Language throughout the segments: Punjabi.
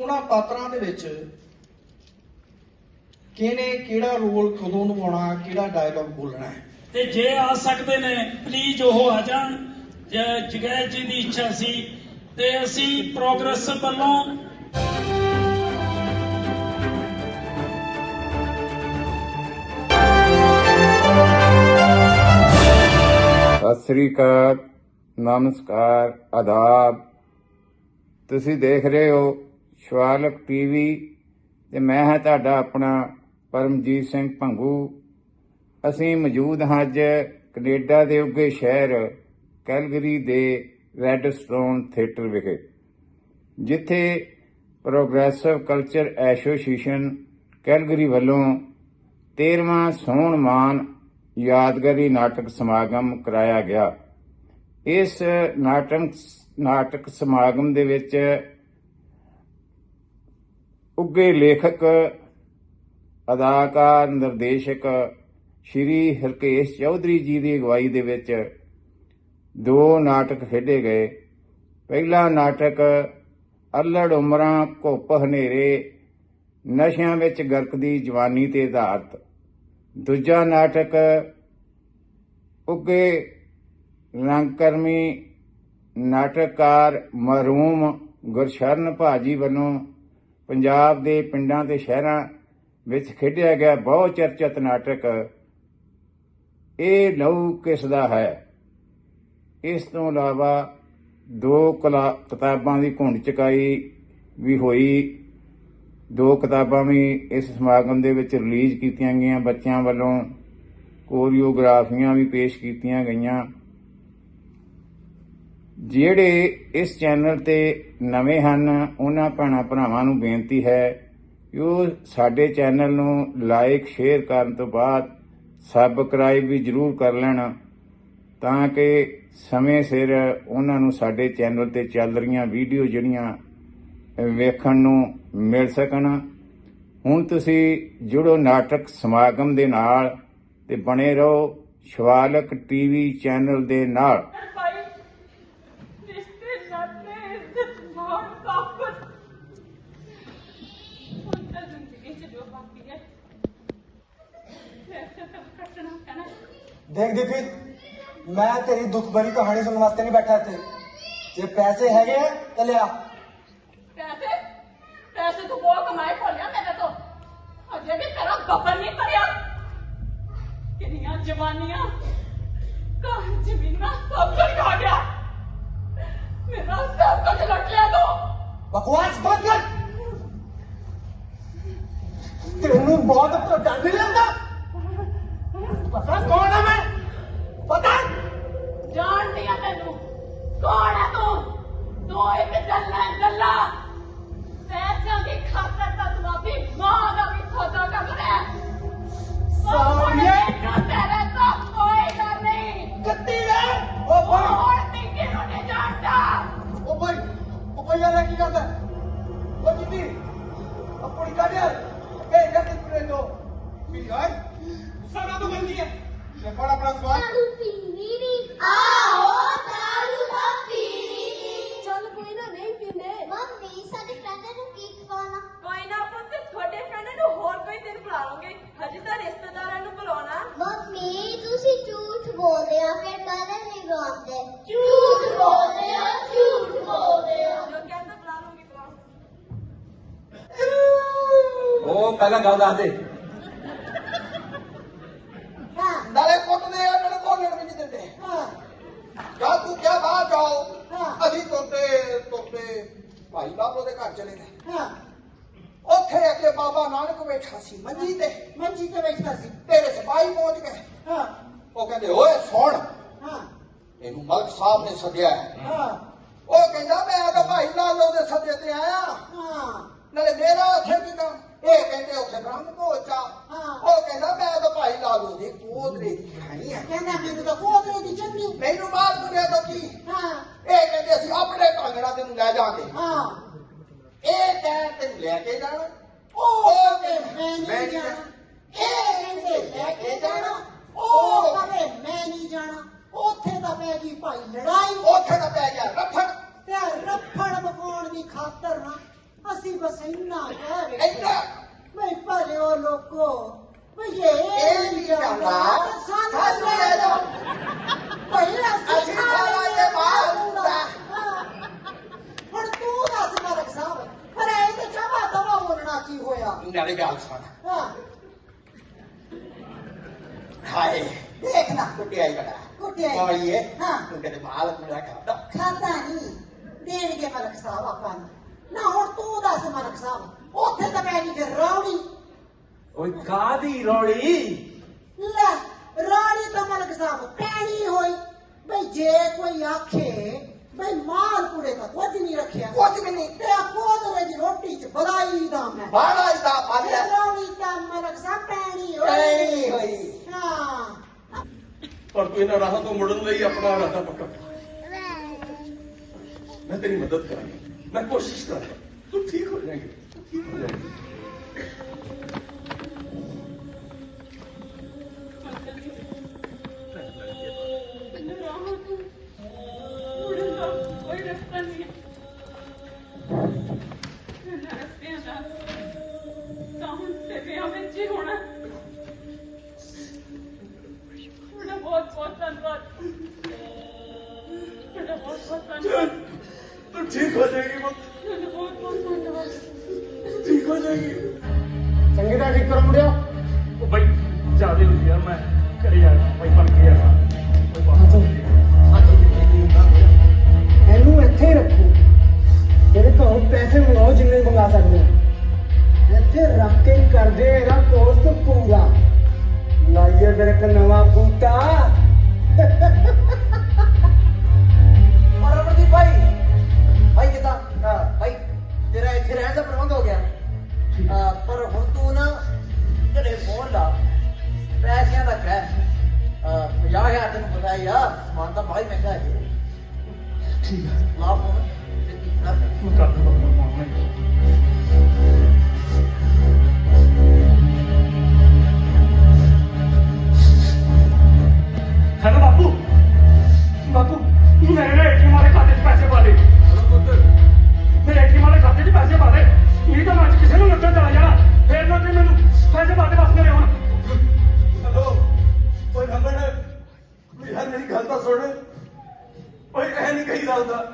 ਉਹਨਾਂ ਪਾਤਰਾਂ ਦੇ ਵਿੱਚ ਕਿਹਨੇ ਕਿਹੜਾ ਰੋਲ ਕਦੋਂ ਨਿਭਾਉਣਾ ਕਿਹੜਾ ਡਾਇਲੌਗ ਬੋਲਣਾ ਹੈ? ਤੇ ਜੇ ਆ ਸਕਦੇ ਨੇ ਪਲੀਜ਼ ਉਹ ਆ ਜਾਣ। ਜਗੈ ਜੀ ਦੀ ਇੱਛਾ ਸੀ ਤੇ ਅਸੀਂ ਪ੍ਰੋਗਰੈਸ ਵੱਲੋਂ ਸਤਿ ਸ੍ਰੀ ਅਕਾਲ, ਨਮਸਕਾਰ, ਆਦਾਬ। ਤੁਸੀਂ ਦੇਖ ਰਹੇ ਹੋ ਸ਼ਵਾਲਕ ਟੀਵੀ ਤੇ ਮੈਂ ਹਾਂ ਤੁਹਾਡਾ ਆਪਣਾ ਪਰਮਜੀਤ ਸਿੰਘ ਭੰਗੂ। ਅਸੀਂ ਮੌਜੂਦ ਹਾਂ ਅੱਜ ਕੈਨੇਡਾ ਦੇ ਉੱਗੇ ਸ਼ਹਿਰ ਕੈਲਗਰੀ ਦੇ ਰੈੱਡ ਸਟੋਨ ਥੀਏਟਰ ਵਿਖੇ, ਜਿੱਥੇ ਪ੍ਰੋਗਰੈਸਿਵ ਕਲਚਰ ਐਸੋਸੀਏਸ਼ਨ ਕੈਲਗਰੀ ਵੱਲੋਂ 13ਵਾਂ ਸੋਣ ਮਾਨ ਯਾਦਗਾਰੀ ਨਾਟਕ ਸਮਾਗਮ ਕਰਾਇਆ ਗਿਆ। ਇਸ ਨਾਟਕ ਨਾਟਕ ਸਮਾਗਮ ਦੇ ਵਿੱਚ ਉੱਗੇ ਲੇਖਕ, ਅਦਾਕਾਰ, ਨਿਰਦੇਸ਼ਕ ਸ਼੍ਰੀ ਹਰਕੇਸ਼ ਚੌਧਰੀ ਜੀ ਦੀ ਅਗਵਾਈ ਦੇ ਵਿੱਚ ਦੋ ਨਾਟਕ ਖੇਡੇ ਗਏ। ਪਹਿਲਾ ਨਾਟਕ, ਅਲੜ ਉਮਰਾਂ ਘੁੱਪ ਹਨੇਰੇ, ਨਸ਼ਿਆਂ ਵਿੱਚ ਗਰਕਦੀ ਜਵਾਨੀ ਤੇ ਆਧਾਰਿਤ। ਦੂਜਾ ਨਾਟਕ ਉੱਗੇ ਰੰਗਕਰਮੀ ਨਾਟਕਕਾਰ ਮਰੂਮ ਗੁਰਸ਼ਰਨ ਭਾਜੀ ਵੱਲੋਂ ਪੰਜਾਬ ਦੇ ਪਿੰਡਾਂ ਤੇ ਸ਼ਹਿਰਾਂ ਵਿੱਚ ਖੇਡਿਆ ਗਿਆ ਬਹੁਤ ਚਰਚਿਤ ਨਾਟਕ। ਇਹ ਲਹੂ ਕਿਸ ਦਾ ਹੈ? ਇਸ ਤੋਂ ਇਲਾਵਾ ਦੋ ਕਲਾ- ਕਿਤਾਬਾਂ ਦੀ ਘੁੰਡ ਚਕਾਈ ਵੀ ਹੋਈ ਦੋ ਕਿਤਾਬਾਂ ਵੀ ਇਸ ਸਮਾਗਮ ਦੇ ਵਿੱਚ ਰਿਲੀਜ਼ ਕੀਤੀਆਂ ਗਈਆਂ, ਬੱਚਿਆਂ ਵੱਲੋਂ ਕੋਰੀਓਗ੍ਰਾਫੀਆਂ ਵੀ ਪੇਸ਼ ਕੀਤੀਆਂ ਗਈਆਂ। ਜਿਹੜੇ ਇਸ ਚੈਨਲ ਤੇ ਨਵੇਂ ਹਨ, ਉਹਨਾਂ ਭੈਣਾਂ ਭਰਾਵਾਂ ਨੂੰ ਬੇਨਤੀ ਹੈ ਕਿ ਉਹ ਸਾਡੇ ਚੈਨਲ ਨੂੰ ਲਾਈਕ ਸ਼ੇਅਰ ਕਰਨ ਤੋਂ ਬਾਅਦ ਸਬਸਕ੍ਰਾਈਬ ਵੀ ਜਰੂਰ ਕਰ ਲੈਣ, ਤਾਂ ਕਿ ਸਮੇਂ ਸਿਰ ਉਹਨਾਂ ਨੂੰ ਸਾਡੇ ਚੈਨਲ ਤੇ ਚੱਲ ਰਹੀਆਂ ਵੀਡੀਓ ਜਿਹੜੀਆਂ ਵੇਖਣ ਨੂੰ ਮਿਲ ਸਕਣ। ਹੁਣ ਤੁਸੀਂ ਜੁੜੋ ਨਾਟਕ ਸਮਾਗਮ ਦੇ ਨਾਲ ਤੇ ਬਣੇ ਰਹੋ ਸ਼ਵਾਲਕ ਟੀਵੀ ਚੈਨਲ ਦੇ ਨਾਲ। ਦੇਖ ਦੀਪੀ, ਮੈਂ ਤੇਰੀ ਦੁੱਖ ਭਰੀ ਕਹਾਣੀ ਸੁਣਨ ਵਾਸਤੇ ਨਹੀਂ ਬੈਠਾ ਇੱਥੇ। ਜੇ ਪੈਸੇ ਹੈਗੇ ਆ, ਤਾਂ ਲਿਆ। ਪੈਸੇ ਤੂੰ ਬਹੁਤ ਕਮਾਏ ਭੋਲਿਆ ਮੇਰੇ ਤੋਂ। ਅਜੇ ਵੀ ਤੇਰਾ ਗੱਬਰ ਨਹੀਂ ਭਰਿਆ। ਕਿੰਨੀਆਂ ਜਵਾਨੀਆਂ ਘਰ ਜ਼ਮੀਨਾਂ ਸਭ ਕੁਝ ਖਾ ਗਿਆ। ਮੇਰਾ ਸਭ ਕੁਝ ਲੁੱਟ ਲਿਆ ਤੂੰ। ਬਕਵਾਸ ਬੰਦ ਕਰ। ਤੈਨੂੰ ਬਹੁਤ ਡਰ ਨਹੀਂ ਲੱਗਦਾ? ਪਤਾ ਕੌਣ ਆ ਮੈਂ? ਪਤਾ? ਜਾਣਦੀ ਆ ਤੈਨੂੰ। ਕੌਣ ਹੈ ਤੂੰ? ਤੂੰ ਇੱਕ ਉਹ ਭਾਈ ਯਾਰ ਇਹ ਕੀ ਕਰਦਾ ਉਹ ਜਿੱਤੀ ਆਪਣੀ ਕਾਢਿਆ ਇਹ ਜੱਟ ਪੁਰੇ ਤੋਂ ਉਹ ਪਹਿਲਾਂ ਗੱਲ ਦੱਸ ਦੇ ਹਾਂ ਨਾਲੇ ਕੁੱਟਦੇ ਆ ਨਾਲੇ ਬੋਲਣ ਵੀ ਨਹੀਂ ਦਿੰਦੇ ਹਾਂ ਜਾ ਤੂੰ ਕਿਆ ਬਾਹਰ ਜਾਓ ਹਾਂ। ਅਸੀਂ ਤੁਰਦੇ ਤੁਰਦੇ ਭਾਈ ਬਾਬੋ ਦੇ ਘਰ ਚਲੇ ਗਏ ਹਾਂ ਉੱਥੇ ਅੱਗੇ ਬਾਬਾ ਨਾਨਕ ਬੈਠਾ ਸੀ ਮੰਜੀ ਤੇ ਮੰਜੀ ਤੇ ਬੈਠਾ ਸੀ ਤੇਰੇ ਸਿਪਾਹੀ ਪਹੁੰਚ ਗਏ ਹਾਂ ਉਹ ਕਹਿੰਦੇ ਓਏ ਸੁਣ ਹਾਂ ਇਹਨੂੰ ਮਲਕ ਸਾਹਿਬ ਨੇ ਸੱਦਿਆ ਹੈ। ਹਾਂ ਉਹ ਕਹਿੰਦਾ ਮੈਂ ਤਾਂ ਭਾਈ ਲਾਲੋ ਦੇ ਸੱਦੇ ਤੇ ਆਇਆ ਹਾਂ। ਨਾਲੇ ਮੇਰਾ ਉੱਥੇ ਕੀ ਕੰਮ ਇਹ ਕਹਿੰਦੇ ਉੱਥੇ ਬ੍ਰਹਮ ਭੋਜਾ। ਹਾਂ। ਉਹ ਕਹਿੰਦਾ ਮੈਂ ਤਾਂ ਭਾਈ ਲਾਲੋ ਦੀ ਕੋਦਰੇ ਦੀ ਖਾਣੀ ਹੈ ਕਹਿੰਦਾ ਮੈਨੂੰ ਤਾਂ ਕੋਦਰੇ ਦੀ ਚੰਨੀ ਮੈਨੂੰ ਮਾਰ ਦੁਨੀਆ ਤੋਂ ਕੀ ਹਾਂ। ਇਹ ਕਹਿੰਦੇ ਅਸੀਂ ਆਪਣੇ ਨਾਲ ਤੈਨੂੰ ਲੈ ਜਾਾਂਗੇ। ਹਾਂ। ਇਹ ਕਹਿ ਤੈਨੂੰ ਲੈ ਕੇ ਜਾਣਾ। ਉਹ ਕਹੇ ਮੈਂ ਨਹੀਂ ਜਾਣਾ। ਇਹ ਕਹਿੰਦੇ ਲੈ ਕੇ ਜਾਣਾ। ਉਹ ਕਹੇ ਮੈਂ ਨਹੀਂ ਕੀ ਭਾਈ ਲੜਾਈ। ਉੱਥੇ ਤਾਂ ਪੈ ਗਿਆ ਰੱਫੜ ਤੇ ਰੱਫੜ ਮਕਾਉਣ ਦੀ ਖਾਤਰ ਨਾ ਅਸੀਂ ਬਸ ਇੰਨਾ ਕਹਿ ਵੇ ਇੰਨਾ ਮੈਂ ਭਲਿਓ ਲੋਕੋ ਵੀ ਇਹ ਇਹ ਨਹੀਂ ਜਾਂਦਾ। ਸਾਨੂੰ ਲੈ ਜਾਓ। ਭਾਈ ਅਸੀਂ ਖਾਵਾਂਗੇ ਲੈਂਦੇ ਬਾਹਰ ਦਾ। ਹਾਂ। ਹੁਣ ਤੂੰ ਦੱਸ ਮਾਲਕ ਸਾਹਿਬ ਪਰ ਇਹ ਤੇ ਜਮਾ ਦਵਾ ਬੋਲਣਾ ਕੀ ਹੋਇਆ ਨਾਲੇ ਗੱਲ ਸੁਣ ਹਾਂ ਹਾਏ ਦੇਖ ਨਾ ਕੁੱਟਿਆ ਹੀ ਬੜਾ ਕੁੱਟਿਆ ਹੀ। ਮਾਈਏ ਹਾਂ। ਤੂੰ ਕਦੇ ਮਾਲ ਮੇਰਾ ਖਾਦਾ ਖਾਤਾ ਨਹੀਂ ਦੇਣਗੇ ਮਲਕ ਸਾਹਿਬ ਆਪਾਂ ਨੂੰ ਨਾ ਹੁਣ ਤੂੰ ਦੱਸ ਮਲਕ ਸਾਹਿਬ ਉੱਥੇ ਤਾਂ ਮੈਂ ਨਹੀਂ ਰੌਣੀ ਓਏ ਕਾਦੀ ਰੋੜੀ ਲੈ ਰਾਣੀ ਤਾਂ ਮਲਕ ਸਾਹਿਬ ਪੈਣੀ ਹੋਈ। ਬਈ ਜੇ ਕੋਈ ਆਖੇ ਬਈ ਮਾਲ ਕੁੜੇ ਦਾ ਕੁਝ ਨਹੀਂ ਰੱਖਿਆ। ਕੁਝ ਵੀ ਨਹੀਂ। ਤੇ ਆ ਕੋਦਰੇ ਦੀ ਰੋਟੀ ਚ ਬੜਾਈ ਦਾ ਮੈਂ। ਬਾੜਾ ਹੀ। ਦਾ ਪਾਲਿਆ ਰਾਣੀ ਤਾਂ ਮਲਕ ਸਾਹਿਬ ਪੈਣੀ ਹੋਈ। ਪੈਣੀ ਹੋਈ। ਹਾਂ। ਪਰ ਤੂੰ ਇਹਨਾਂ ਰਾਹਾਂ ਤੋਂ ਮੁੜਨ ਲਈ ਆਪਣਾ ਇਰਾਦਾ ਪੱਕਾ। ਮੈਂ ਤੇਰੀ ਮਦਦ ਕਰਾਂਗਾ। ਮੈਂ ਕੋਸ਼ਿਸ਼ ਕਰਾਂਗਾ ਤੂੰ ਠੀਕ ਹੋ ਜਾਏਂਗੇ ਤੂੰ ਠੀਕ ਹੋ ਜਾਏਂਗੇ ਲਾਈਏ ਮੇਰੇ ਇਹ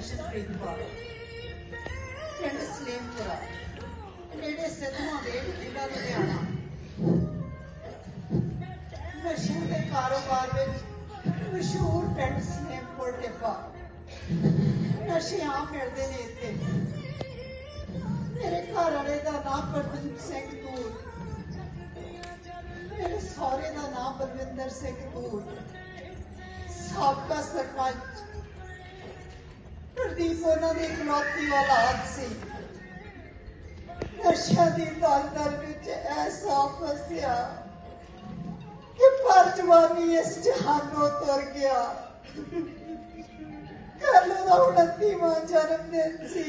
ਮੇਰਾ ਨਾਮ ਪਿੰਡ ਸਲੇਮਪੁਰਾ ਨੇੜੇ ਸਿੱਧਵਾਂ ਦੇ ਜ਼ਿਲ੍ਹਾ ਲੁਧਿਆਣਾ ਨਸ਼ੇ ਦੇ ਕਾਰੋਬਾਰ ਵਿੱਚ ਮਸ਼ਹੂਰ ਪਿੰਡ ਸਲੇਮਪੁਰ ਟਿੱਪਾ ਨਸ਼ੇ ਆਮ ਮਿਲਦੇ ਨੇ ਇੱਥੇ ਮੇਰੇ ਘਰ ਵਾਲੇ ਦਾ ਨਾਮ ਪ੍ਰਦੀਪ ਸਿੰਘ ਤੂਰ ਮੇਰੇ ਸਹੁਰੇ ਦਾ ਨਾਮ ਬਲਵਿੰਦਰ ਸਿੰਘ ਤੂਰ ਸਾਬਕਾ ਸਰਪੰਚ ਪ੍ਰਦੀਪ ਉਹਨਾਂ ਦੀ ਇਕਲੌਤੀ ਔਲਾਦ ਸੀ। ਨਸ਼ਿਆਂ ਦੀ ਦਲਦਲ ਵਿੱਚ ਐਸਾ ਫਸਿਆ ਕਿ ਪਰ ਜਵਾਨੀ ਇਸ ਜਹਾਨੋਂ ਤੁਰ ਗਿਆ। ਕੱਲ ਦਾ 29ਵਾਂ ਜਨਮ ਦਿਨ ਸੀ।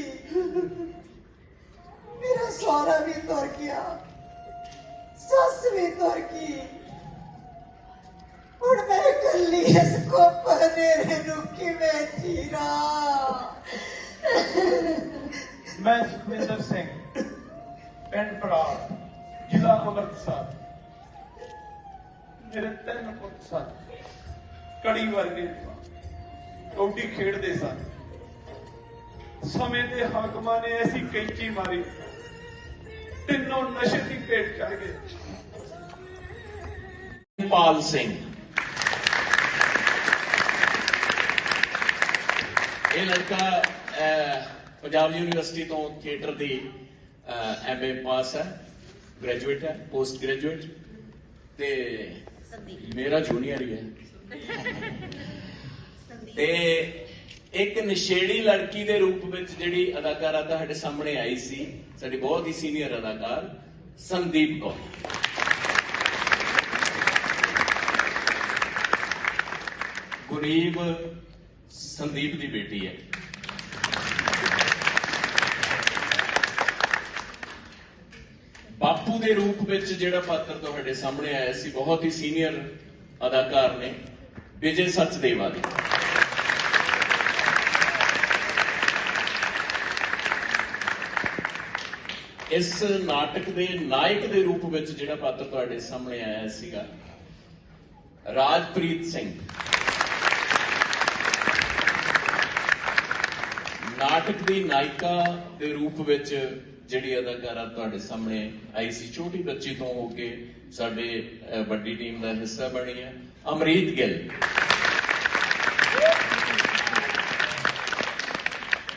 ਮੇਰਾ ਸਹੁਰਾ ਵੀ ਤੁਰ ਗਿਆ, ਸੱਸ ਵੀ ਤੁਰ ਗਈ। ਹੁਣ ਮੈਂ ਇਕੱਲੀ ਇਸ ਕੋਪ ਹਨੇਰੇ ਨੂੰ ਕਿਵੇਂ ਜੀਰਾ ਮੈਂ ਸੁਖਵਿੰਦਰ ਸਿੰਘ ਪਿੰਡ ਪੜਾਰ ਜ਼ਿਲ੍ਹਾ ਅੰਮ੍ਰਿਤਸਰ। ਮੇਰੇ ਤਿੰਨ ਪੁੱਤ ਸਨ ਕੜੀ ਵਰਗੇ ਕੌਡੀ ਖੇਡਦੇ ਸਨ। ਸਮੇਂ ਦੇ ਹਾਕਮਾਂ ਨੇ ਐਸੀ ਕੈਂਚੀ ਮਾਰੀ ਤਿੰਨੋਂ ਨਸ਼ੇ ਦੀ ਭੇਟ ਚੜ ਗਏ। ਪਾਲ ਸਿੰਘ ਇਹ ਲੜਕਾ ਪੰਜਾਬ ਯੂਨੀਵਰਸਿਟੀ ਤੋਂ ਥੀਏਟਰ ਦੀ ਐਮਏ ਪਾਸ ਹੈ ਗ੍ਰੈਜੂਏਟ ਹੈ ਪੋਸਟ ਗ੍ਰੈਜੂਏਟ ਤੇ ਮੇਰਾ ਜੂਨੀਅਰ ਹੀ ਹੈ। ਤੇ ਇੱਕ ਨਸ਼ੇੜੀ ਲੜਕੀ ਦੇ ਰੂਪ ਵਿੱਚ ਜਿਹੜੀ ਅਦਾਕਾਰਾ ਤੁਹਾਡੇ ਸਾਹਮਣੇ ਆਈ ਸੀ ਸਾਡੀ ਬਹੁਤ ਹੀ ਸੀਨੀਅਰ ਅਦਾਕਾਰ ਸੰਦੀਪ ਕੌਰ। ਗੁਰੀਬ ਸੰਦੀਪ ਦੀ ਬੇਟੀ ਹੈ। ਬਾਪੂ ਦੇ ਰੂਪ ਵਿੱਚ ਜਿਹੜਾ ਪਾਤਰ ਤੁਹਾਡੇ ਸਾਹਮਣੇ ਆਇਆ ਸੀ, ਬਹੁਤ ਹੀ ਸੀਨੀਅਰ ਅਦਾਕਾਰ ਨੇ, ਵਿਜੇ ਸਚਦੇਵਾ ਦੀ ਇਸ ਨਾਟਕ ਦੇ ਨਾਇਕ ਦੇ ਰੂਪ ਵਿੱਚ ਜਿਹੜਾ ਪਾਤਰ ਤੁਹਾਡੇ ਸਾਹਮਣੇ ਆਇਆ ਸੀਗਾ, ਰਾਜਪ੍ਰੀਤ ਸਿੰਘ। ਨਾਟਕ ਦੀ ਨਾਇਕਾ ਦੇ ਰੂਪ ਵਿੱਚ ਜਿਹੜੀ ਅਦਾਕਾਰਾ ਤੁਹਾਡੇ ਸਾਹਮਣੇ ਆਈ ਸੀ, ਛੋਟੀ ਬੱਚੀ ਤੋਂ ਹੋ ਕੇ ਸਾਡੇ ਵੱਡੀ ਟੀਮ ਦਾ ਹਿੱਸਾ ਬਣੀ ਹੈ, ਅਮਰੀਤ ਗਿੱਲ।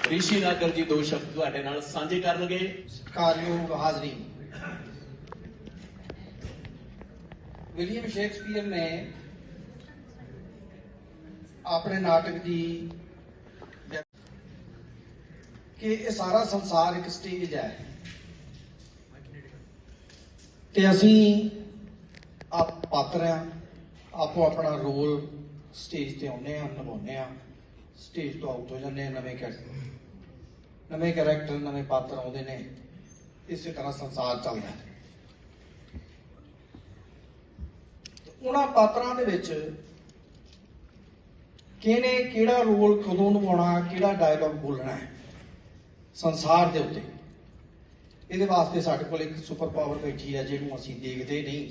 ਰਿਸ਼ੀ ਨਾਗਰ ਜੀ ਦੋ ਸ਼ਬਦ ਤੁਹਾਡੇ ਨਾਲ ਸਾਂਝੇ ਕਰਨਗੇ। ਸਤਿਕਾਰਯੋਗ ਹਾਜ਼ਰੀ। ਵਿਲੀਅਮ ਸ਼ੇਕਸਪੀਅਰ ਨੇ ਆਪਣੇ ਨਾਟਕ ਦੀ ਕਿ ਇਹ ਸਾਰਾ ਸੰਸਾਰ ਇੱਕ ਸਟੇਜ ਹੈ। ਤੇ ਅਸੀਂ ਆਪ ਪਾਤਰ ਆ ਆਪੋ ਆਪਣਾ ਰੋਲ ਸਟੇਜ ਤੇ ਆਉਂਦੇ ਆ ਨਿਭਾਉਂਦੇ ਆ ਸਟੇਜ ਤੋਂ ਆਊਟ ਹੋ ਜਾਂਦੇ ਆ ਨਵੇਂ ਕੈਰੈਕਟਰ ਨਵੇਂ ਕੈਰੈਕਟਰ ਨਵੇਂ ਪਾਤਰ ਆਉਂਦੇ ਨੇ। ਇਸੇ ਤਰ੍ਹਾਂ ਸੰਸਾਰ ਚੱਲਦਾ ਹੈ। ਉਹਨਾਂ ਪਾਤਰਾਂ ਦੇ ਵਿੱਚ ਕਿਹਨੇ ਕਿਹੜਾ ਰੋਲ ਕਦੋਂ ਨਿਭਾਉਣਾ, ਕਿਹੜਾ ਡਾਇਲੌਗ ਬੋਲਣਾ ਹੈ? ਸੰਸਾਰ ਦੇ ਉੱਤੇ। ਇਹਦੇ ਵਾਸਤੇ ਸਾਡੇ ਕੋਲ ਇੱਕ ਸੁਪਰ ਪਾਵਰ ਬੈਠੀ ਹੈ, ਜਿਹਨੂੰ ਅਸੀਂ ਦੇਖਦੇ ਨਹੀਂ,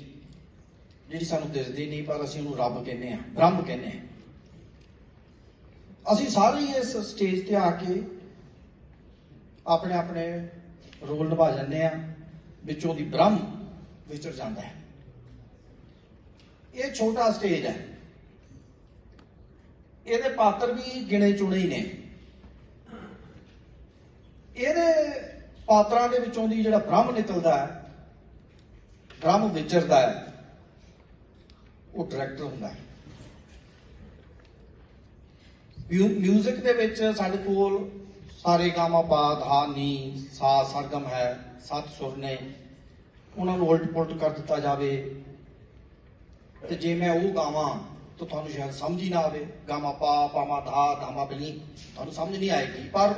ਜਿਹੜੀ ਸਾਨੂੰ ਦਿਸਦੀ ਨਹੀਂ, ਪਰ ਅਸੀਂ ਉਹਨੂੰ ਰੱਬ ਕਹਿੰਦੇ ਆ ਬ੍ਰਹਮ ਕਹਿੰਦੇ ਆ ਅਸੀਂ ਸਾਰੇ ਇਸ ਸਟੇਜ ਤੇ ਆ ਕੇ ਆਪਣੇ ਆਪਣੇ ਰੋਲ ਨਿਭਾ ਜਾਂਦੇ ਆ ਵਿੱਚੋਂ ਦੀ ਬ੍ਰਹਮ ਵਿਚਰ ਜਾਂਦਾ ਹੈ। ਇਹ ਛੋਟਾ ਸਟੇਜ ਹੈ। ਇਹਦੇ ਪਾਤਰ ਵੀ ਗਿਣੇ ਚੁਣੇ ਹੀ ਨੇ। ਇਹਦੇ ਪਾਤਰਾਂ ਦੇ ਵਿੱਚੋਂ ਦੀ ਜਿਹੜਾ ਬ੍ਰਹਮ ਨਿਕਲਦਾ ਹੈ ਬ੍ਰਹਮ ਵਿਚਰਦਾ ਹੈ, ਉਹ ਡਾਇਰੈਕਟਰ ਹੁੰਦਾ ਹੈ। ਮਿਊਜ਼ਿਕ ਦੇ ਵਿੱਚ ਸਾਡੇ ਕੋਲ ਸਾਰੇ ਗਾਮਾ ਪਾ ਧਾ ਨੀ, ਸਾ, ਸਰਗਮ ਹੈ, ਸੱਤ, ਸੁਰ ਨੇ। ਉਹਨਾਂ ਨੂੰ ਉਲਟ ਪੁਲਟ ਕਰ ਦਿੱਤਾ ਜਾਵੇ। ਤੇ ਜੇ ਮੈਂ ਉਹ ਗਾਵਾਂ ਤਾਂ ਤੁਹਾਨੂੰ ਸ਼ਾਇਦ ਸਮਝ ਹੀ ਨਾ ਆਵੇ। ਗਾਮਾ ਪਾ ਪਾਮਾ ਧਾ ਧਾਮਾ ਬਲੀ, ਤੁਹਾਨੂੰ ਸਮਝ ਨਹੀਂ ਆਏਗੀ। ਪਰ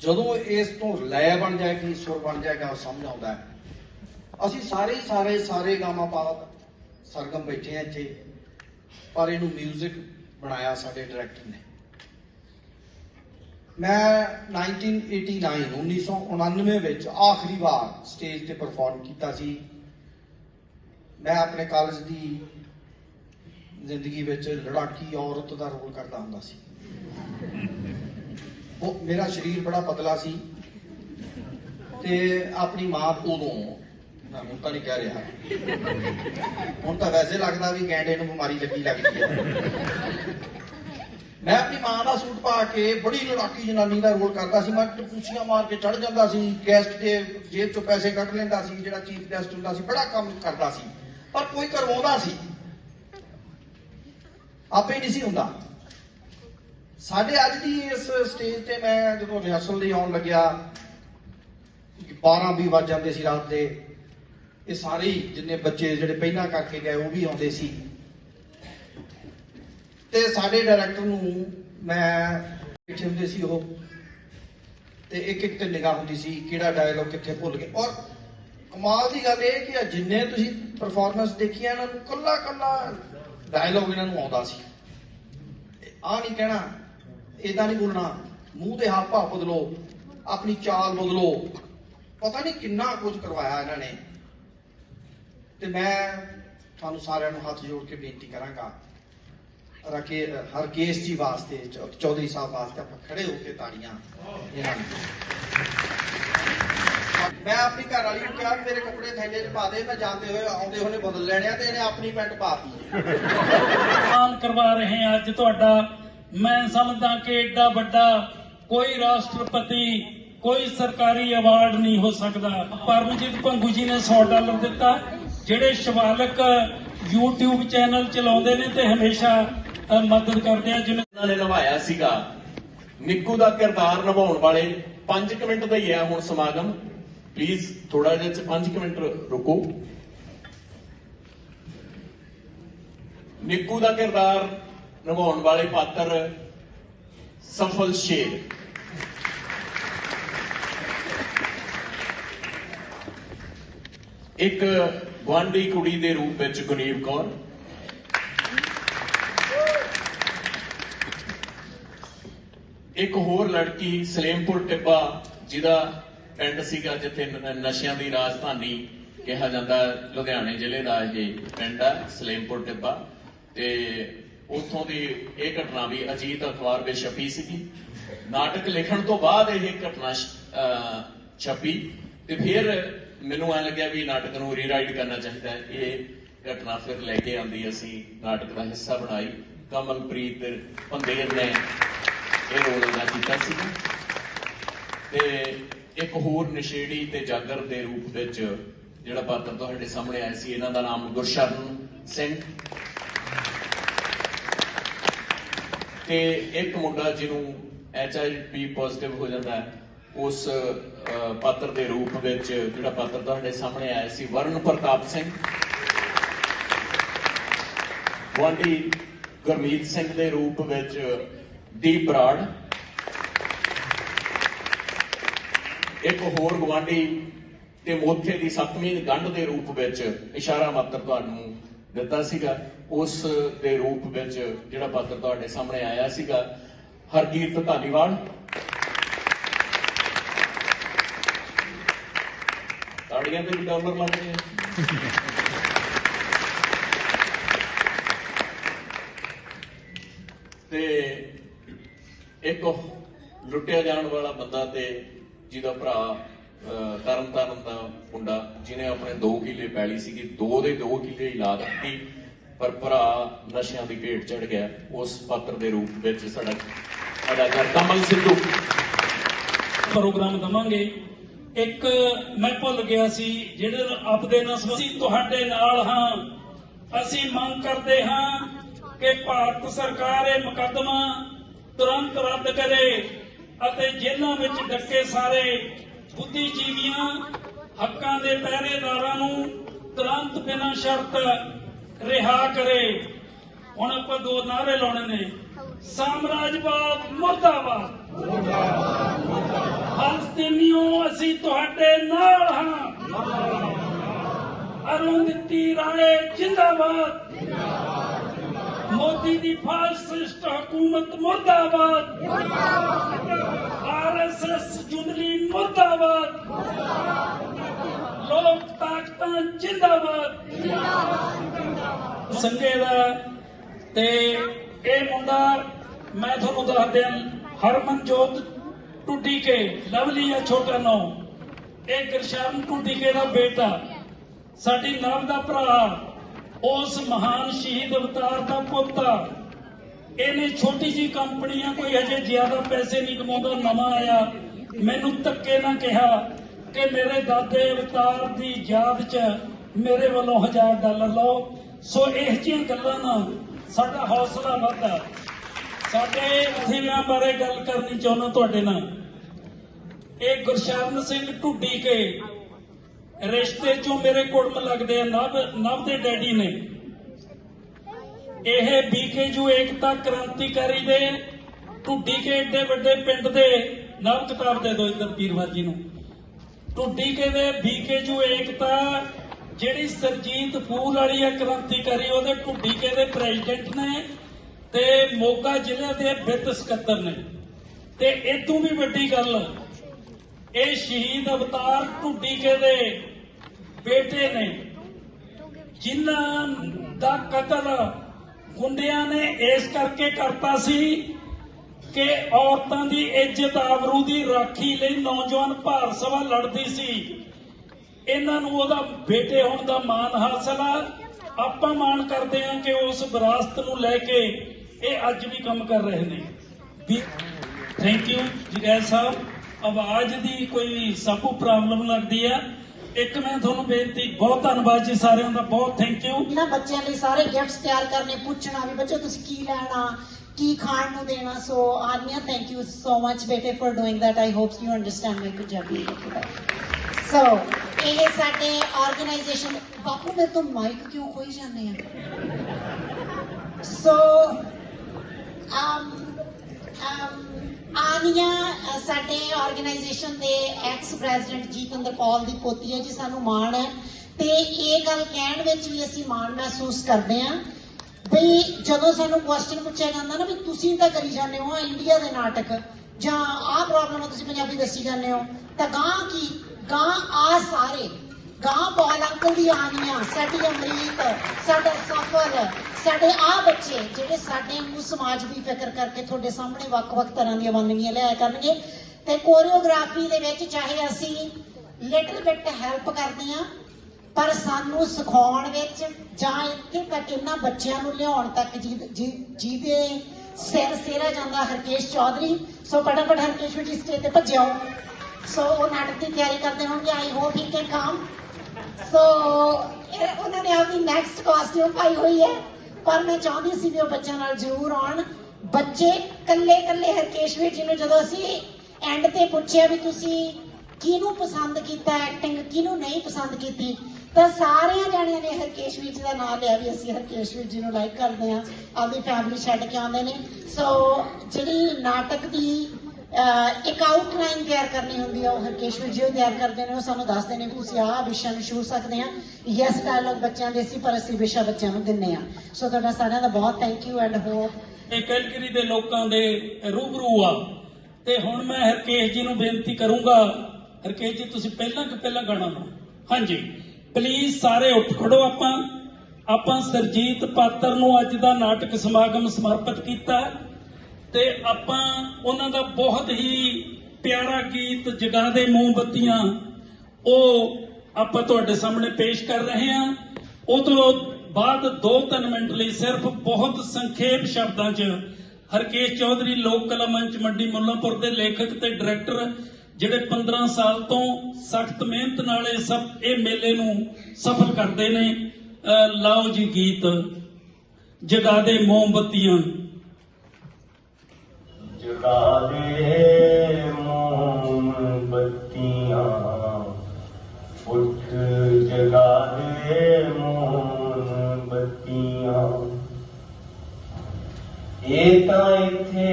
ਜਦੋਂ ਇਸ ਤੋਂ ਲੈ ਬਣ ਜਾਏਗੀ ਸੁਰ ਬਣ ਜਾਏਗਾ, ਉਹ ਸਮਝ ਆਉਂਦਾ ਅਸੀਂ ਸਾਰੇ ਸਾਰੇ ਸਾਰੇ ਗਾਮਾ ਪਾ ਸਰਗਮ ਬੈਠੇ ਆ ਇੱਥੇ, ਪਰ ਇਹਨੂੰ 뮤직 ਬਣਾਇਆ ਸਾਡੇ ਡਾਇਰੈਕਟਰ ਨੇ। ਮੈਂ 1989 1999 ਵਿੱਚ ਆਖਰੀ ਵਾਰ ਸਟੇਜ ਤੇ ਪਰਫਾਰਮ ਕੀਤਾ ਸੀ। ਮੈਂ ਆਪਣੇ ਕਾਲਜ ਦੀ ਜ਼ਿੰਦਗੀ ਵਿੱਚ ਲੜਾਕੀ ਔਰਤ ਦਾ ਰੋਲ ਕਰਦਾ ਹੁੰਦਾ ਸੀ। ਉਹ ਮੇਰਾ ਸਰੀਰ ਬੜਾ ਪਤਲਾ ਸੀ ਤੇ ਆਪਣੀ ਮਾਂ ਉਦੋਂ, ਮੈਂ ਹੁਣ ਤਾਂ ਨਹੀਂ ਕਹਿ ਰਿਹਾ। ਹੁਣ ਤਾਂ ਵੈਸੇ ਲੱਗਦਾ ਵੀ ਗੈਂਡੇ ਨੂੰ ਬਿਮਾਰੀ ਲੱਗੀ ਲੱਗਦੀ ਹੈ। ਮੈਂ ਆਪਣੀ ਮਾਂ ਦਾ ਸੂਟ ਪਾ ਕੇ ਬੜੀ ਲੜਾਕੀ ਜਨਾਨੀ ਦਾ ਰੋਲ ਕਰਦਾ ਸੀ। ਮੈਂ ਟਪੂਸੀਆਂ ਮਾਰ ਕੇ ਚੜ ਜਾਂਦਾ ਸੀ ਗੈਸਟ ਦੇ ਜੇਬ ਚੋਂ ਪੈਸੇ ਕੱਢ ਲੈਂਦਾ ਸੀ, ਜਿਹੜਾ ਚੀਫ ਗੈਸਟ ਹੁੰਦਾ ਸੀ, ਬੜਾ ਕੰਮ ਕਰਦਾ ਸੀ। ਪਰ ਕੋਈ ਕਰਵਾਉਂਦਾ ਸੀ। ਆਪੇ ਨਹੀਂ ਸੀ ਹੁੰਦਾ। ਸਾਡੇ ਅੱਜ ਦੀ ਇਸ ਸਟੇਜ ਤੇ ਮੈਂ ਜਦੋਂ ਰਿਹਰਸਲ ਲਈ ਆਉਣ ਲੱਗਿਆ 12 20 ਵੱਜ ਜਾਂਦੇ ਸੀ ਰਾਤ ਦੇ, ਇਹ ਸਾਰੇ ਹੀ ਜਿੰਨੇ ਬੱਚੇ ਜਿਹੜੇ ਪਹਿਲਾਂ ਕਰਕੇ ਗਏ, ਉਹ ਵੀ ਆਉਂਦੇ ਸੀ। ਤੇ ਸਾਡੇ ਡਾਇਰੈਕਟਰ ਨੂੰ ਮੈਂ ਪਿੱਛੇ ਹੁੰਦੇ ਸੀ ਉਹ, ਤੇ ਇੱਕ ਇੱਕ ਤੇ ਨਿਗਾਹ ਹੁੰਦੀ ਸੀ, ਕਿਹੜਾ ਡਾਇਲੌਗ ਕਿੱਥੇ ਭੁੱਲ ਗਏ। ਔਰ ਕਮਾਲ ਦੀ ਗੱਲ ਇਹ ਕਿ ਜਿੰਨੇ ਤੁਸੀਂ ਪਰਫਾਰਮੈਂਸ ਦੇਖੀ ਇਹਨਾਂ ਨੂੰ ਕੱਲਾ ਕੱਲਾ ਡਾਇਲੌਗ ਇਹਨਾਂ ਨੂੰ ਆਉਂਦਾ ਸੀ। ਆ ਨਹੀਂ ਕਹਿਣਾ ਇਦਾਂ ਨਹੀਂ ਬੋਲਣਾ। ਮੂੰਹ ਦੇ ਹਾਵ ਭਾਵ ਬਦਲੋ, ਆਪਣੀ ਚਾਲ ਬਦਲੋ। ਪਤਾ ਨਹੀਂ ਕਿੰਨਾ ਕੁਝ ਕਰਵਾਇਆ ਇਹਨਾਂ ਨੇ। ਤੇ ਮੈਂ ਤੁਹਾਨੂੰ ਸਾਰਿਆਂ ਨੂੰ ਹੱਥ ਜੋੜ ਕੇ ਬੇਨਤੀ ਕਰਾਂਗਾ, ਰਕੇ, ਹਰਕੇਸ਼ ਜੀ ਵਾਸਤੇ ਚੌਧਰੀ ਸਾਹਿਬ ਵਾਸਤੇ ਆਪਾਂ ਖੜੇ ਹੋ ਕੇ ਤਾੜੀਆਂ ਇਹਨਾਂ ਨੂੰ ਮੈਂ ਆਪਣੀ ਘਰ ਵਾਲੀ ਨੂੰ ਕਿਹਾ ਕਿ ਮੇਰੇ ਕੱਪੜੇ ਥੈਲੇ 'ਚ ਪਾ ਦੇ, ਮੈਂ ਜਾਂਦੇ ਹੋਏ ਆਉਂਦੇ ਹੋਏ ਬਦਲ ਲੈਣੇ ਆ ਤੇ ਇਹਨੇ ਆਪਣੀ ਪੈਂਟ ਪਾਤੀ ਸਨਮਾਨ ਕਰਵਾ ਰਹੇ ਹਾਂ ਅੱਜ ਤੁਹਾਡਾ ਮੈਂ ਸਮਝਦਾ ਕਿ ਏਡਾ ਵੱਡਾ ਕੋਈ ਰਾਸ਼ਟਰਪਤੀ, ਕੋਈ ਸਰਕਾਰੀ ਅਵਾਰਡ ਨਹੀਂ ਹੋ ਸਕਦਾ। ਪਰਮਜੀਤ ਭੰਗੂ ਜੀ ਨੇ 100 ਡਾਲਰ ਦਿੱਤਾ, ਜਿਹੜੇ ਸ਼ਿਵਾਲਕ YouTube ਚੈਨਲ ਚਲਾਉਂਦੇ ਨੇ ਤੇ ਹਮੇਸ਼ਾ ਮਦਦ ਕਰਦੇ ਆ, ਜਿਵੇਂ ਨੇ ਨਿਭਾਇਆ ਸੀਗਾ। ਨਿੱਕੂ ਦਾ ਕਿਰਦਾਰ ਨਿਭਾਉਣ ਵਾਲੇ 5 ਮਿੰਟ ਦਾ ਹੀ ਹੈ ਹੁਣ ਸਮਾਗਮ। ਪਲੀਜ਼ ਥੋੜਾ ਜਿਹਾ 5 ਮਿੰਟ ਰੁਕੋ। ਨਿੱਕੂ ਦਾ ਕਿਰਦਾਰ ਨਿਭਾਉਣ ਵਾਲੇ ਪਾਤਰ ਸਫਲ ਸ਼ੇਰ। ਇੱਕ ਗੁਆਂਢੀ ਕੁੜੀ ਦੇ ਰੂਪ ਵਿੱਚ ਗੁਨੀਵ ਕੌਰ। ਇੱਕ ਹੋਰ ਲੜਕੀ ਸਲੇਮਪੁਰ ਟਿੱਬਾ, ਜਿਹਦਾ ਪਿੰਡ ਸੀਗਾ ਜਿੱਥੇ ਨਸ਼ਿਆਂ ਦੀ ਰਾਜਧਾਨੀ ਕਿਹਾ ਜਾਂਦਾ, ਲੁਧਿਆਣੇ ਜ਼ਿਲ੍ਹੇ ਦਾ ਇਹ ਪਿੰਡ ਹੈ ਸਲੇਮਪੁਰ ਟਿੱਬਾ। ਤੇ ਉੱਥੋਂ ਦੀ ਇਹ ਘਟਨਾ ਵੀ ਅਜੀਤ ਅਖਬਾਰ ਵਿੱਚ ਛਪੀ ਸੀਗੀ। ਨਾਟਕ ਲਿਖਣ ਤੋਂ ਬਾਅਦ ਇਹ ਘਟਨਾ ਛਪੀ ਤੇ ਫਿਰ ਮੈਨੂੰ ਐ ਲੱਗਿਆ ਵੀ ਨਾਟਕ ਨੂੰ ਰੀਰਾਈਟ ਕਰਨਾ ਚਾਹੀਦਾ ਹੈ। ਇਹ ਘਟਨਾ ਫਿਰ ਲੈ ਕੇ ਆਂਦੀ ਅਸੀਂ ਨਾਟਕ ਦਾ ਹਿੱਸਾ ਬਣਾਈ। ਕਮਲਪ੍ਰੀਤ ਪੰਦੇਰ ਨੇ ਇਹ ਰੋਲ ਅਦਾ ਕੀਤਾ ਸੀ। ਤੇ ਇੱਕ ਹੋਰ ਨਸ਼ੇੜੀ ਤੇ ਜਾਗਰ ਦੇ ਰੂਪ ਵਿੱਚ ਜਿਹੜਾ ਪਾਤਰ ਤੁਹਾਡੇ ਸਾਹਮਣੇ ਆਇਆ ਸੀ, ਇਹਨਾਂ ਦਾ ਨਾਮ ਗੁਰਸ਼ਰਨ ਸਿੰਘ। ਤੇ ਇੱਕ ਮੁੰਡਾ ਜਿਹਨੂੰ ਐਚ ਪੋਜ਼ਿਟਿਵ ਹੋ ਜਾਂਦਾ ਹੈ, ਉਸ ਪਾਤਰ ਦੇ ਰੂਪ ਵਿੱਚ ਜਿਹੜਾ ਪਾਤਰ ਤੁਹਾਡੇ ਸਾਹਮਣੇ ਆਇਆ ਸੀ ਵਰਨ ਪ੍ਰਤਾਪ ਸਿੰਘ। ਗੁਆਂਢੀ ਗੁਰਮੀਤ ਸਿੰਘ ਦੇ ਰੂਪ ਵਿੱਚ ਦੀਪ ਬਰਾੜ। ਇੱਕ ਹੋਰ ਗਵਾਂਢੀ ਤੇ ਮੋਥੇ ਦੀ ਸੱਤਵੀਂ ਗੰਢ ਦੇ ਰੂਪ ਵਿੱਚ ਇਸ਼ਾਰਾ ਮਾਤਰ ਤੁਹਾਨੂੰ ਦਿੱਤਾ ਸੀਗਾ। ਉਸ ਦੇ ਰੂਪ ਵਿੱਚ ਜਿਹੜਾ ਪਾਤਰ ਤੁਹਾਡੇ ਸਾਹਮਣੇ ਆਇਆ ਸੀਗਾ ਹਰਕੀਰਤ ਧਾਲੀਵਾਲ। ਤਾੜੀਆਂ ਤੇ ਵੀ ਡਾਲਰ ਲੱਗ ਰਹੇ ਆ ਤੇ ਇੱਕ ਲੁੱਟਿਆ ਜਾਣ ਵਾਲਾ ਬੰਦਾ ਤੇ ਜਿਹਦਾ ਭਰਾ ਤਰਨ ਤਾਰਨ ਦਾ ਮੁੰਡਾ, ਜਿਹਨੇ ਆਪਣੇ 2 ਕਿੱਲੇ ਪੈਲੀ ਸੀਗੀ 2 ਦੇ 2 ਕਿੱਲੇ ਹੀ ਲਾ ਦਿੱਤੀ, ਪਰ ਭਰਾ ਨਸ਼ਿਆਂ ਦੀ ਭੇਟ ਚੜ ਗਿਆ। ਉਸ ਪਾਤਰ ਦੇ ਰੂਪ ਵਿੱਚ ਸਾਡਾ ਅਦਾਕਾਰ ਕਮਲ ਸਿੱਧੂ। ਪ੍ਰੋਗਰਾਮ ਦਵਾਂਗੇ। ਇੱਕ ਮੈਂ ਭੁੱਲ ਗਿਆ ਸੀ, ਜਿਹੜੇ ਆਪਦੇ ਨਾਲ ਅਸੀਂ ਤੁਹਾਡੇ ਨਾਲ ਹਾਂ। ਅਸੀਂ ਮੰਗ ਕਰਦੇ ਹਾਂ ਕਿ ਭਾਰਤ ਸਰਕਾਰ ਇਹ ਮੁਕੱਦਮਾ ਤੁਰੰਤ ਰੱਦ ਕਰੇ ਅਤੇ ਜੇਲ੍ਹਾਂ ਵਿੱਚ ਡੱਕੇ ਸਾਰੇ ਬੁੱਧੀਜੀਵੀਆਂ ਹੱਕਾਂ ਦੇ ਪਹਿਰੇਦਾਰਾਂ ਨੂੰ ਤੁਰੰਤ ਬਿਨਾਂ ਸ਼ਰਤ ਰਿਹਾ ਕਰੇ। ਹੁਣ ਆਪਾਂ ਦੋ ਨਾਰੇ ਲਾਉਣੇ ਨੇ। ਸਾਮਰਾਜਵਾਦ ਮੁਰਦਾਬਾਦ। ਫਲਸਤੀਨੀਓ ਅਸੀਂ ਤੁਹਾਡੇ ਨਾਲ ਹਾਂ। ਅਰੁੰਧਤੀ ਰਾਏ ਜਿੰਦਾਬਾਦ। ਮੋਦੀ ਦੀ ਫਾਸਿਸਟ ਹਕੂਮਤ ਮੁਰਦਾਬਾਦ। ਆਰਐਸਐਸ ਜੁੰਡਲੀ ਮੁਰਦਾਬਾਦ। ਲੋਕ ਤਾਕਤਾਂ ਜਿੰਦਾਬਾਦ। ਸੰਗੇ ਦਾ ਤੇ ਇਹ ਮੁੰਡਾ ਮੈਂ ਤੁਹਾਨੂੰ ਦੱਸ ਦਿਆਂ, ਹਰਮਨਜੋਤ ਟੁੱਡੀ ਕੇ ਲਵਲੀ ਆ ਛੋਟਾ ਨੋ। ਇਹ ਗੁਰਸ਼ਰਨ ਟੁੱਡੀ ਕੇ ਦਾ ਬੇਟਾ। ਸਾਡੀ ਨਵ ਦਾ ਭਰਾ, ਉਸ ਮਹਾਨ ਸ਼ਹੀਦ ਅਵਤਾਰ ਦਾ ਪੁੱਤਾ ਇਹਨੇ ਛੋਟੀ ਜੀ ਕੰਪਨੀ ਆ ਕੋਈ ਅਜੇ ਜ਼ਿਆਦਾ ਪੈਸੇ ਨਹੀਂ ਕਮਾਉਂਦਾ, ਨਵਾਂ ਆਇਆ। ਮੈਨੂੰ ਧੱਕੇ ਨਾ ਕਿਹਾ ਕਿ ਮੇਰੇ ਦਾਦੇ ਅਵਤਾਰ ਦੀ ਯਾਦ 'ਚ ਮੇਰੇ ਵੱਲੋਂ 1000 ਡਾਲਰ ਲਓ। ਸੋ ਇਹ ਜਿਹੀਆਂ ਗੱਲਾਂ ਨਾਲ ਸਾਡਾ ਹੌਸਲਾ ਵੱਧਦਾ ਸਾਡੇ ਅਥੀਵਿਆਂ ਬਾਰੇ ਗੱਲ ਕਰਨੀ ਚਾਹੁੰਦਾ ਤੁਹਾਡੇ ਨਾਲ। ਇਹ ਗੁਰਸ਼ਰਨ ਸਿੰਘ ਢੁੱਡੀ ਕੇ ਰਿਸ਼ਤੇ ਚੋਂ ਮੇਰੇ ਕੁੜਮ ਲੱਗਦੇ ਆ। ਨਵ ਨਵ ਦੇ ਡੈਡੀ ਨੇ। ਇਹ ਬੀਕੇਯੂ ਏਕਤਾ ਕ੍ਰਾਂਤੀਕਾਰੀ ਦੇ ਢੁੱਡੀ ਕੇ ਏਡੇ ਵੱਡੇ ਪਿੰਡ ਦੇ ਨਵ ਕਿਤਾਬ ਦੇ ਦੋ ਇੱਧਰ ਪੀਰਵਾਰ ਜੀ ਨੂੰ ਢੁੱਡੀ ਕੇ ਬੀਕੇਯੂ ਏਕਤਾ। ਜਿਹੜੀ ਸਰਜੀਤ ਫੂਲ ਵਾਲੀ ਆ ਕ੍ਰਾਂਤੀਕਾਰੀ ਉਹਦੇ ਢੁੱਡੀ ਕੇ ਪ੍ਰੈਜ਼ੀਡੈਂਟ ਨੇ ਤੇ ਮੋਗਾ ਜ਼ਿਲ੍ਹੇ ਦੇ ਵਿੱਤ ਸਕੱਤਰ ਨੇ। ਤੇ ਇਹ ਤੋਂ ਵੀ ਵੱਡੀ ਗੱਲ, ਇਹ ਸ਼ਹੀਦ ਅਵਤਾਰ ਢੁੱਡੀ ਕੇ ਦੇ ਬੇਟੇ ਨੇ, ਜਿਨ੍ਹਾਂ ਦਾ ਕਤਲ ਗੁੰਡਿਆਂ ਨੇ ਇਸ ਕਰਕੇ ਕਰਤਾ ਸੀ ਕਿ ਔਰਤਾਂ ਦੀ ਇੱਜ਼ਤ ਆਬਰੂ ਦੀ ਰਾਖੀ ਲਈ ਨੌਜਵਾਨ ਭਾਰਤ ਸਭਾ ਲੜਦੀ ਸੀ। ਇਹਨਾਂ ਨੂੰ ਉਹਦਾ ਬੇਟੇ ਹੋਣ ਦਾ ਮਾਣ ਹਾਸਲ ਆ। ਆਪਾਂ ਮਾਣ ਕਰਦੇ ਹਾਂ ਕਿ ਉਸ ਵਿਰਾਸਤ ਨੂੰ ਲੈ ਕੇ ਇਹ ਅੱਜ ਵੀ ਕੰਮ ਕਰ ਰਹੇ ਨੇ। Thank you Jagail Sahib. ਆਵਾਜ਼ ਦੀ ਕੋਈ ਸਭ ਪ੍ਰੋਬਲਮ ਲੱਗਦੀ ਆ। ਇੱਕ ਮੈਂ ਤੁਹਾਨੂੰ ਬੇਨਤੀ, ਬਹੁਤ ਧੰਨਵਾਦ ਜੀ ਸਾਰਿਆਂ ਦਾ, ਬਹੁਤ ਥੈਂਕ ਯੂ ਇਹਨਾਂ ਬੱਚਿਆਂ ਲਈ ਸਾਰੇ ਗਿਫਟਸ ਤਿਆਰ ਕਰਨੇ, ਪੁੱਛਣਾ ਵੀ, ਬੱਚੋ, ਤੁਸੀਂ ਕੀ ਲੈਣਾ? ਕੀ ਖਾਣ ਨੂੰ ਦੇਣਾ? ਸੋ ਆਨਿਆ ਥੈਂਕ ਯੂ ਸੋ ਮਚ ਬੇਟੇ for doing that. I hopes you understand my Punjabi so ਇਹ ਸਾਡੇ ਆਰਗੇਨਾਈਜੇਸ਼ਨ ਬਾਪੂ ਮੇਰੇ ਤੋਂ ਮਾਈਕ ਕਿਉਂ ਖੋਈ ਜਾਂਦੇ ਆ? ਸੋ um, um, ਆਨੀਆ ਸਾਡੇ ਆਰਗੇਨਾਈਜੇਸ਼ਨ ਦੇ ਐਕਸ ਪ੍ਰੈਜ਼ੀਡੈਂਟ ਜੀਤਿੰਦਰ ਕੌਲ ਦੀ ਪੋਤੀ ਹੈ ਜੀ ਸਾਨੂੰ ਮਾਣ ਹੈ। ਤੇ ਇਹ ਗੱਲ ਕਹਿਣ ਵਿੱਚ ਵੀ ਅਸੀਂ ਮਾਣ ਮਹਿਸੂਸ ਕਰਦੇ ਹਾਂ। ਬਈ ਜਦੋਂ ਸਾਨੂੰ ਕੁਐਸਚਨ ਪੁੱਛਿਆ ਜਾਂਦਾ ਨਾ ਵੀ ਤੁਸੀਂ ਤਾਂ ਕਰੀ ਜਾਂਦੇ ਹੋ ਇੰਡੀਆ ਦੇ ਨਾਟਕ, ਜਾਂ ਆਹ ਪ੍ਰੋਬਲਮ ਤੁਸੀਂ ਪੰਜਾਬੀ ਦੱਸੀ ਜਾਂਦੇ ਹੋ, ਤਾਂ ਗਾਂ ਕੀ ਗਾਂ ਆ ਸਾਰੇ ਗਾਂ ਪੌਲ ਅੰਕਲ ਦੀ ਆਨੀਆਂ ਸਾਡੀ ਅਮਰੀਤ ਸਾਡਾ ਸਫਲ, ਸਾਡੇ ਆ ਬੱਚੇ ਜਿਹੜੇ ਸਾਡੇ ਨੂੰ ਸਮਾਜ ਦੀ ਫਿਕਰ ਕਰਕੇ ਤੁਹਾਡੇ ਸਾਹਮਣੇ ਵੱਖ-ਵੱਖ ਤਰ੍ਹਾਂ ਦੀਆਂ ਵੰਨਗੀਆਂ ਲਿਆਇਆ ਕਰਨਗੇ, ਤੇ ਕੋਰੀਓਗ੍ਰਾਫੀ ਦੇ ਵਿੱਚ ਚਾਹੇ ਅਸੀਂ ਲਿਟਲ ਬਿਟ ਹੈਲਪ ਕਰਦੇ ਹਾਂ ਪਰ ਸਾਨੂੰ ਸਿਖਾਉਣ ਵਿੱਚ ਜਾਂ ਇੱਥੇ ਤੱਕ ਇਹਨਾਂ ਬੱਚਿਆਂ ਨੂੰ ਲਿਆਉਣ ਤੱਕ ਜਿਹਦੇ- ਸਿਰ ਸੇਰਾ ਜਾਂਦਾ ਹਰਕੇਸ਼ ਚੌਧਰੀ, ਸੋ ਫਟਾਫਟ ਹਰਕੇਸ਼ ਜੀ ਸਟੇਜ ਤੇ ਭੱਜਿਓ ਸੋ ਉਹ ਨਾਟਕ ਦੀ ਤਿਆਰੀ ਕਰਦੇ ਹੋਣਗੇ I hope he can come ਸੋ ਉਹਨਾਂ ਨੇ ਆਪਣੀ ਨੈਕਸਟ ਕਾਸਟਿਊਮ ਪਾਈ ਹੋਈ ਹੈ। ਪਰ ਮੈਂ ਚਾਹੁੰਦੀ ਸੀ ਵੀ ਉਹ ਬੱਚਿਆਂ ਨਾਲ ਜ਼ਰੂਰ ਆਉਣ। ਬੱਚੇ ਕੱਲੇ ਕੱਲੇ ਹਰਕੇਸ਼ ਵੀਰ ਜੀ ਨੂੰ ਜਦੋਂ ਅਸੀਂ ਐਂਡ ਤੇ ਪੁੱਛਿਆ ਵੀ ਤੁਸੀਂ ਕਿਹਨੂੰ ਪਸੰਦ ਕੀਤਾ ਐਕਟਿੰਗ ਕਿਹਨੂੰ ਨਹੀਂ ਪਸੰਦ ਕੀਤੀ, ਤਾਂ ਸਾਰਿਆਂ ਜਾਣਿਆਂ ਨੇ ਹਰਕੇਸ਼ ਵੀਰ ਜੀ ਦਾ ਨਾਮ ਲਿਆ ਵੀ ਅਸੀਂ ਹਰਕੇਸ਼ ਵੀਰ ਜੀ ਨੂੰ ਲਾਈਕ ਕਰਦੇ ਹਾਂ, ਆਪਦੀ ਫੈਮਿਲੀ ਛੱਡ ਕੇ ਆਉਂਦੇ ਨੇ। ਸੋ ਜਿਹੜੀ ਨਾਟਕ ਦੀ ਇੱਕ ਆਊਟਲਾਈਨ ਤਿਆਰ ਕਰਨੀ ਹੁੰਦੀ ਆ, ਉਹ ਹਰਕੇਸ਼ ਵੀਰ ਜੀ ਤਿਆਰ ਕਰਦੇ ਨੇ, ਉਹ ਸਾਨੂੰ ਦੱਸਦੇ ਨੇ ਕਿ ਤੁਸੀਂ ਆਹ ਵਿਸ਼ਾ ਨੂੰ ਛੂ ਸਕਦੇ ਆ ਯੈਸ ਡਾਇਲੌਗ ਬੱਚਿਆਂ ਦੇ ਸੀ, ਪਰ ਅਸੀਂ ਵਿਸ਼ਾ ਬੱਚਿਆਂ ਨੂੰ ਦਿੰਨੇ ਆ ਸੋ ਤੁਹਾਡਾ ਸਾਰਿਆਂ ਦਾ ਬਹੁਤ ਥੈਂਕ ਯੂ ਐਂਡ ਹੋਪ ਇਹ ਕੈਲਗਰੀ ਦੇ ਲੋਕਾਂ ਦੇ ਰੂਬਰੂ ਆ। ਤੇ ਹੁਣ ਮੈਂ ਹਰਕੇਸ਼ ਜੀ ਨੂੰ ਬੇਨਤੀ ਕਰੂੰਗਾ ਹਰਕੇਸ਼ ਜੀ, ਤੁਸੀਂ ਪਹਿਲਾਂ ਕਿ ਪਹਿਲਾਂ ਗਾਣਾ ਗਾਓ ਹਾਂਜੀ। ਪਲੀਜ਼ ਸਾਰੇ ਉੱਠ ਖੜੋ ਆਪਾਂ। ਆਪਾਂ ਸਰਜੀਤ ਪਾਤਰ ਨੂੰ ਅੱਜ ਦਾ ਨਾਟਕ ਸਮਾਗਮ ਸਮਰਪਿਤ ਕੀਤਾ। ਤੇ ਆਪਾਂ ਉਹਨਾਂ ਦਾ ਬਹੁਤ ਹੀ ਪਿਆਰਾ ਗੀਤ ਜਗਾ ਦੇ ਮੋਮਬੱਤੀਆਂ, ਉਹ ਆਪਾਂ ਤੁਹਾਡੇ ਸਾਹਮਣੇ ਪੇਸ਼ ਕਰ ਰਹੇ ਹਾਂ। ਉਹ ਤੋਂ ਬਾਅਦ 2-3 ਮਿੰਟ ਲਈ ਸਿਰਫ ਬਹੁਤ ਸੰਖੇਪ ਸ਼ਬਦਾਂ 'ਚ ਹਰਕੇਸ਼ ਚੌਧਰੀ ਲੋਕ ਕਲਾ ਮੰਚ ਮੰਡੀ ਮੁੱਲਾਂਪੁਰ ਦੇ ਲੇਖਕ ਤੇ ਡਾਇਰੈਕਟਰ ਜਿਹੜੇ 15 ਸਾਲ ਤੋਂ ਸਖਤ ਮਿਹਨਤ ਨਾਲ ਇਹ ਸਭ, ਇਹ ਮੇਲੇ ਨੂੰ ਸਫਲ ਕਰਦੇ ਨੇ ਲਾਓ ਜੀ ਗੀਤ ਜਗਾ ਦੇ ਮੋਮਬੱਤੀਆਂ। ਜਗਾ ਦੇ ਮੋਮਬੱਤੀਆਂ ਉੱਠ ਜਗਾ ਦੇ ਮੋਮਬੱਤੀਆਂ। ਇਹ ਤਾਂ ਇੱਥੇ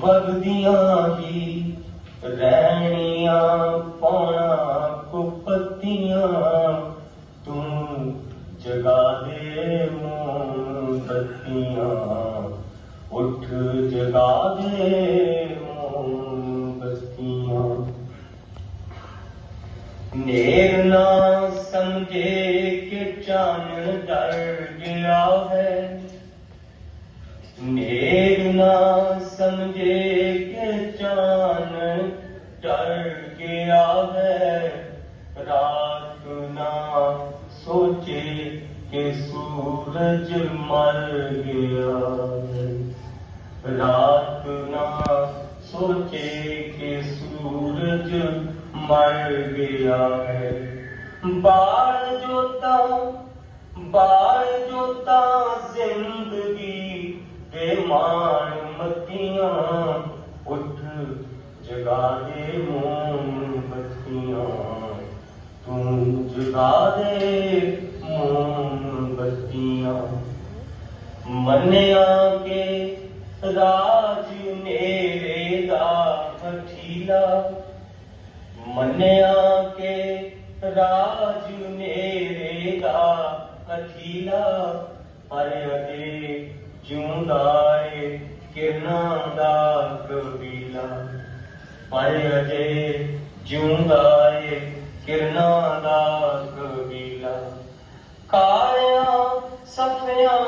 ਵਗਦੀਆਂ ਹੀ ਰਹਿਣੀਆਂ ਪੌਣਾ ਕੁਪਤੀਆਂ ਤੂੰ ਜਗਾ ਦੇ ਮੋਮਬੱਤੀਆਂ ਉੱਠ ਜਗਾ ਦੇ ਮੋਮਬੱਤੀਆਂ ਨੇਰ ਨਾ ਸਮਝੇ ਕਿ ਚਾਨਣ ਡਰ ਗਿਆ ਹੈ ਨੇਰ ਨਾ ਸਮਝੇ ਕਿ ਰਾਤ ਨਾ ਸੋਚੇ ਕਿ ਸੂਰਜ ਮਰ ਗਿਆ ਹੈ ਰਾਤ ਨਾ ਸੋਚੇ ਕਿ ਸੂਰਜ ਮਰ ਗਿਆ ਹੈ ਬਾਲ ਜੋਤਾ ਬਾਲ ਜੋਤਾ ਜ਼ਿੰਦਗੀ ਦੇ ਮਾਣ ਮਤੀਆਂ ਉੱਠ ਜਗਾ ਦੇ ਮੋਮਬੱਤੀਆਂ ਤੂੰ ਜਗਾ ਦੇ ਮੋਮਬੱਤੀਆਂ। ਮੰਨਿਆ ਕੇ ਰਾਜ ਨੇਰੇ ਦਾ ਹਠੀਲਾ ਮੰਨਿਆ ਕਿ ਰਾਜ ਨੇਰੇ ਦਾ ਹਠੀਲਾ ਪਰ ਅਜੇ ਜਿਉਂਦਾ ਏ ਕਿਰਨਾਂ ਦਾ ਕਬੀਲਾ ਪਰ ਅਜੇ ਜਿਉਂਦਾ ਕਿਰਨਾਂ ਦਾ ਕਬੀਲਾ ਕਾਇਆ ਸਫਿਆਂ